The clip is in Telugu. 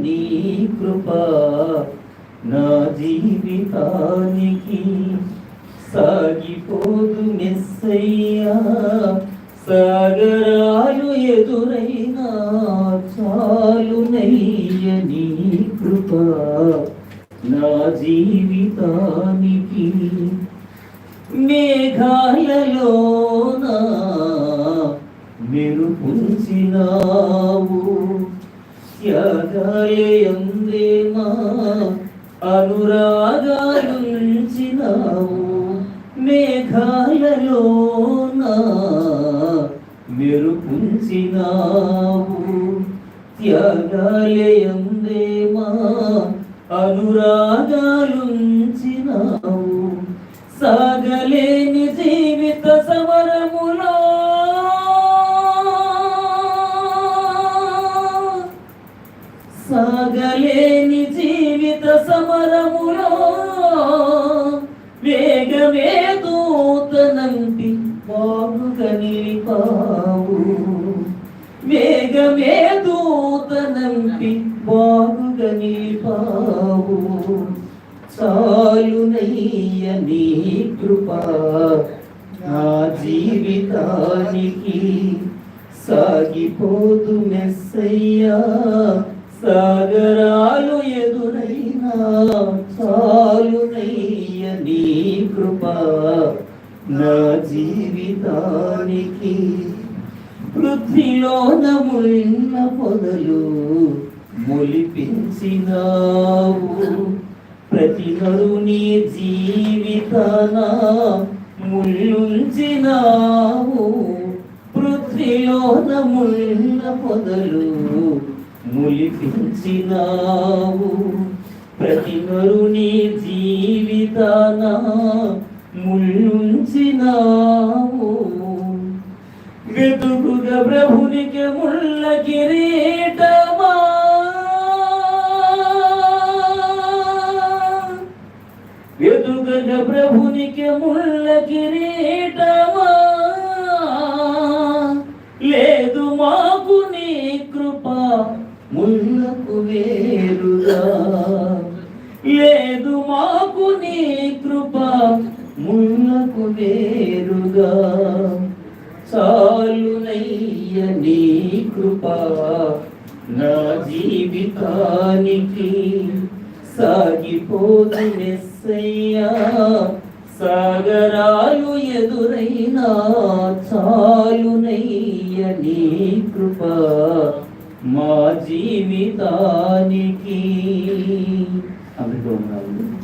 నీ కృప నా జీవితానికి సాగిపోదు మెస్సయ్యా సాగరాలు ఎదురైనా చాలు నయ్య నీ కృప నా జీవితానికి. మేఘాలలోన మెరుపుంచినావు త్యాగాలయందే మా అనురాగాలుంచినావు మేఘాలలోన మెరుపుంచినావు. త్యాగాలయందే మా అనురాగాలుంచినావు. సాగలే లేని జీవిత సమరములో వేగమే దూతనంటి బాగుగా నిలిపావు. వేగమే దూతనంటి బాగుగా నిలిపావు. చాలునయ్య నీ కృప నా జీవితానికి సాగిపోదు మెస్సయ్యా. సాగరాలు ఎదురైనా చాలునయ్య నీ కృప. నా జీవితానికి పృథ్వీలోన ముళ్ళ పొదలు మొలిపించినావు. ప్రతి నరుని జీవితాన ముళ్ళుంచినావు. పృథ్వీలోన ముళ్ళ పొదలు ములిపించినావు. ప్రతి నరుని జీవితాన ముళ్ళుంచినావు. వెతుకుగా ప్రభునికి ముళ్ళ కిరీటమా. వెతుకుగా ప్రభునికి ముళ్ళ కిరీటమా. లేదు మాకు నీ కృప. ముళ్ళకు వేరుగా లేదు మాకు నీ కృప ముళ్ళకు వేరుగా చాలునయ్య నీ కృప నా జీవితానికి. సాగిపోదయ్యా సాగరాలు ఎదురైనా చాలునయ్య నీ కృప మా జీవితానికి. అభిప్రాయం